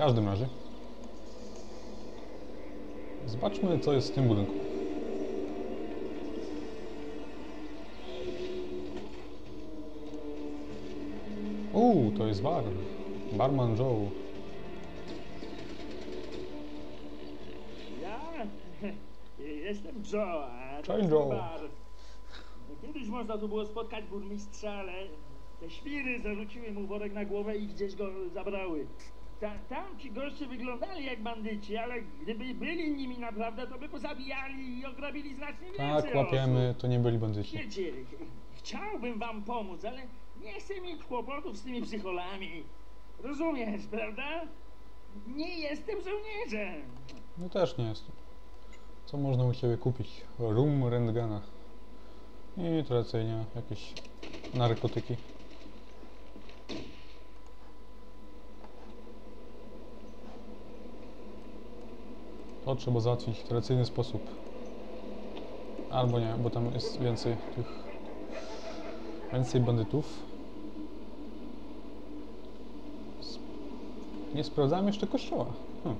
każdym razie. Zobaczmy, co jest w tym budynku. Uuu, to jest bar. Barman Joe. Ja jestem Joe, a to Cześć, jest Joe. bar. Kiedyś można tu było spotkać burmistrza, ale te świry zarzuciły mu worek na głowę i gdzieś go zabrały. Ta, tam ci goście wyglądali jak bandyci, ale gdyby byli nimi naprawdę, to by pozabijali i ograbili znacznie więcej Tak, łapiemy, to nie byli osób. bandyci. Wiecie, chciałbym wam pomóc, ale nie chcę mieć kłopotów z tymi psycholami. Rozumiesz, prawda? Nie jestem żołnierzem. No też nie jest. Co można u Ciebie kupić? Rum rentgena. I tradycyjnie jakieś narkotyki. To trzeba załatwić w tradycyjny sposób. Albo nie, bo tam jest więcej tych... Więcej bandytów. Nie sprawdzałem jeszcze kościoła. Hm.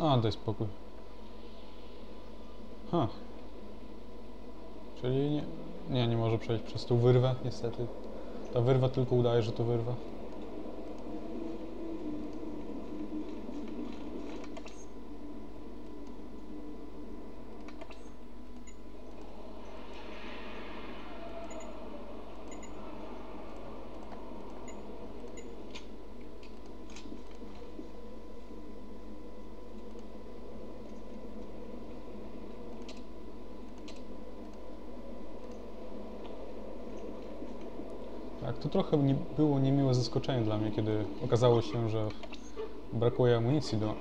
A, daj spokój. Ha. Czyli nie, nie, nie może przejść przez tą wyrwę, niestety. Ta wyrwa tylko udaje, że to wyrwa. To trochę nie, było niemiłe zaskoczenie dla mnie, kiedy okazało się, że brakuje amunicji do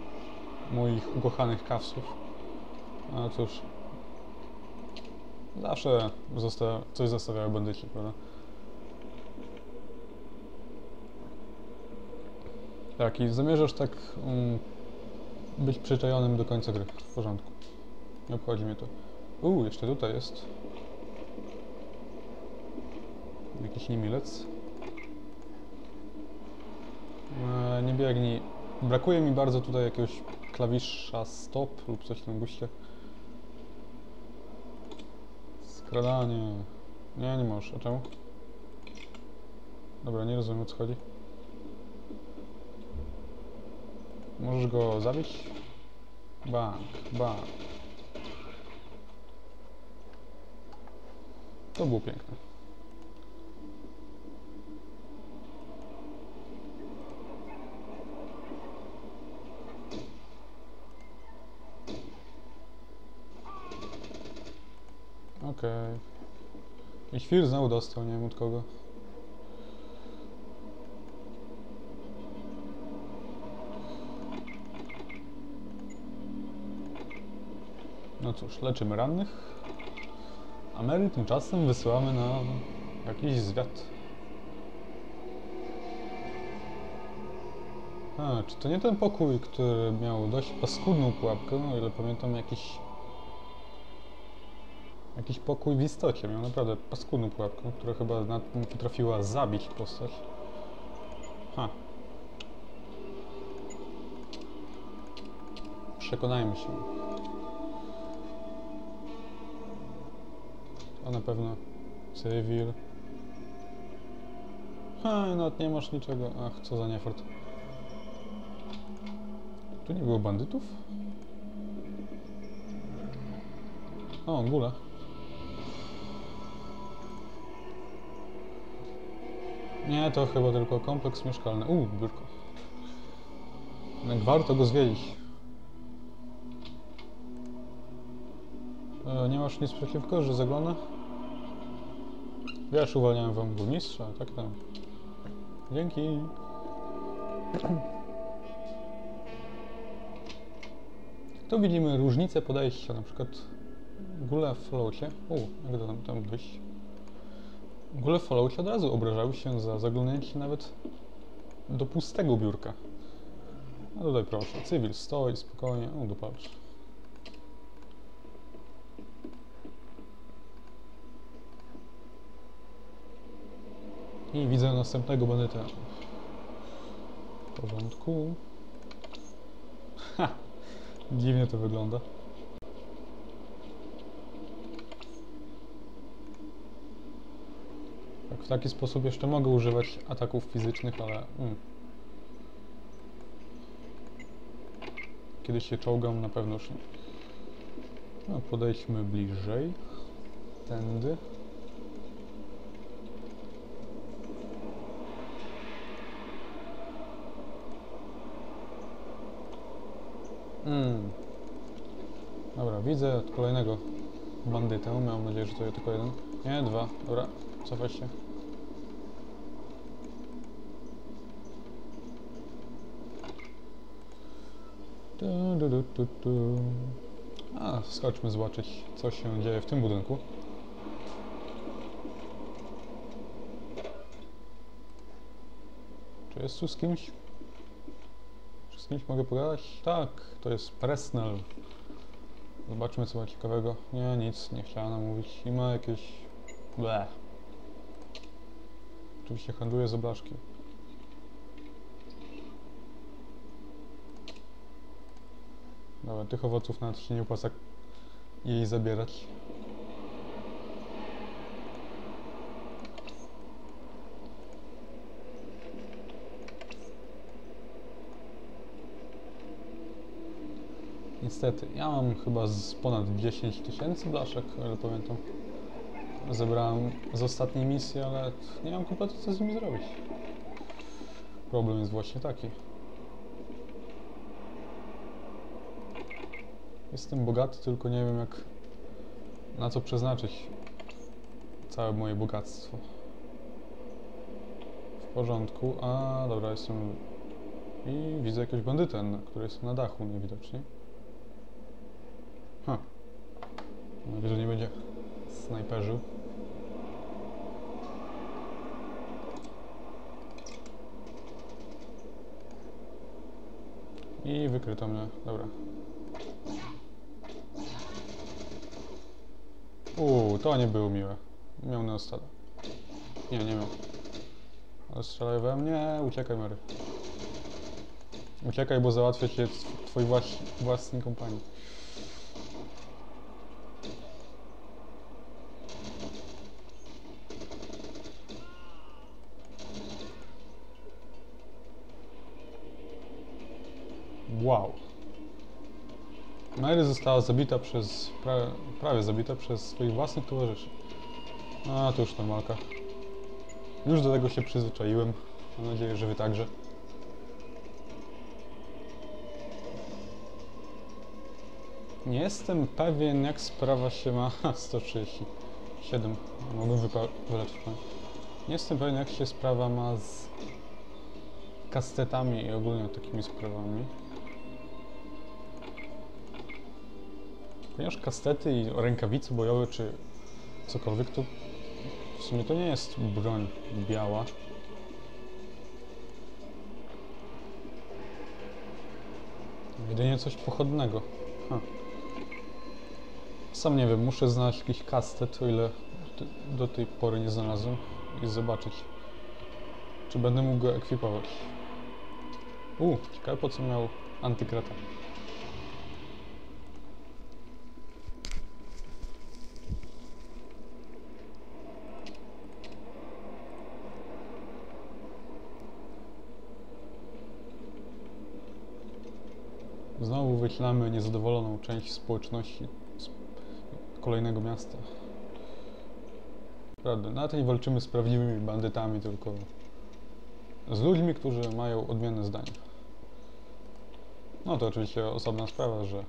moich ukochanych kawsów. A cóż, zawsze zosta coś zostawiają bandyci, prawda? Tak, i zamierzasz tak um, być przyczajonym do końca gry. W porządku. Nie obchodzi mnie to. Uuu, jeszcze tutaj jest. Jakiś niemilec. Eee, nie biegnij. Brakuje mi bardzo tutaj jakiegoś klawisza stop lub coś na guście. Skradanie. Nie, nie możesz. A czemu? Dobra, nie rozumiem o co chodzi. Możesz go zabić? Bank, bank. To było piękne. Okej. I świr znowu dostał, nie wiem od kogo. No cóż, leczymy rannych. A Mary tymczasem wysyłamy na jakiś zwiat. A, czy to nie ten pokój, który miał dość paskudną pułapkę? No, o ile pamiętam, jakiś Jakiś pokój w istocie. Miał naprawdę paskudną pułapkę, która chyba potrafiła zabić postać. Ha. Przekonajmy się. To na pewno cywil. Ha, nawet nie masz niczego. Ach, co za niefart. Tu nie było bandytów? O, gula. Nie, to chyba tylko kompleks mieszkalny. Uuu, biurko. Jednak warto go zwiedzić. E, nie masz nic przeciwko, że zagląda? Wiesz, uwalniałem wam burmistrza, tak tam. Dzięki. Tu widzimy różnicę podejścia, na przykład Gule w Falloutie. U, jak to tam, tam w ogóle w Falloutie od razu obrażały się za zaglądnięcie nawet do pustego biurka. No tutaj proszę, cywil stoi spokojnie, no dopalcz. I widzę następnego bandytę. W porządku. Ha! Dziwnie to wygląda. W taki sposób jeszcze mogę używać ataków fizycznych, ale... Mm. Kiedy się czołgam, na pewno już nie. No, podejdźmy bliżej. Tędy. Mm. Dobra, widzę kolejnego bandytę. Miałem nadzieję, że to tylko jeden. Nie, dwa. Dobra, cofaj się. Du, du, tu, tu. A, skoczmy zobaczyć, co się dzieje w tym budynku. Czy jest tu z kimś? Czy z kimś mogę pogadać? Tak, to jest Presnel. Zobaczmy co ma ciekawego. Nie, nic, nie chciała nam mówić. I ma jakieś... Ble. Oczywiście handluje z oblaszki. Dobra, tych owoców nawet się nie opłaca jej zabierać. Niestety, ja mam chyba z ponad 10 tysięcy blaszek, o ile pamiętam. Zebrałem z ostatniej misji, ale nie mam kompletnie co z nimi zrobić. Problem jest właśnie taki. Jestem bogaty, tylko nie wiem jak na co przeznaczyć całe moje bogactwo. W porządku, a dobra, jestem i widzę jakiegoś bandytę, który jest na dachu niewidocznie. Ha. Mam nadzieję, że nie będzie snajperzył. I wykryto mnie, dobra. Uuu, to nie było miłe. Miał neostada. Nie, nie miał. Ale strzelaj we mnie, uciekaj Mary. Uciekaj, bo załatwię cię tw- twój właś, własny kompanii. Wow. Mary została zabita przez, prawie, prawie zabita przez swoich własnych towarzyszy. A, to już normalka. Już do tego się przyzwyczaiłem. Mam nadzieję, że wy także. Nie jestem pewien, jak sprawa się ma... Ha, 137. Mogłem wypa- wyleczyć. Nie jestem pewien, jak się sprawa ma z kastetami i ogólnie takimi sprawami. Ponieważ kastety i rękawice bojowe czy cokolwiek, to w sumie to nie jest broń biała. Jedynie coś pochodnego. Ha. Sam nie wiem, muszę znaleźć jakiś kastet, o ile do tej pory nie znalazłem i zobaczyć, czy będę mógł go ekwipować. U, ciekawe po co miał antykrata. Znowu wyślamy niezadowoloną część społeczności kolejnego miasta. Prawda, na tej walczymy z prawdziwymi bandytami, tylko z ludźmi, którzy mają odmienne zdanie. No to oczywiście osobna sprawa, że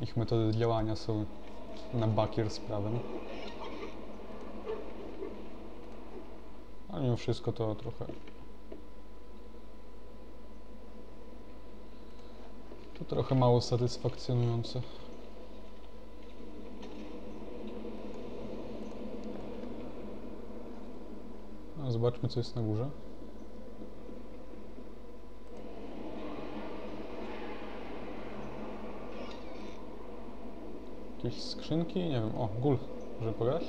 ich metody działania są na bakier z prawem. Ale mimo wszystko to trochę To trochę mało satysfakcjonujące. No, zobaczmy, co jest na górze. Jakieś skrzynki? Nie wiem. O, gul. Może pogadać?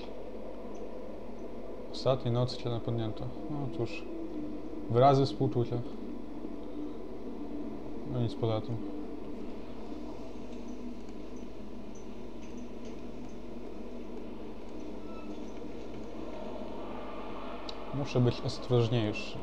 Ostatniej nocy cię napadnięto. No cóż, wyrazy współczucia. No nic poza tym. Muszę być ostrożniejszy.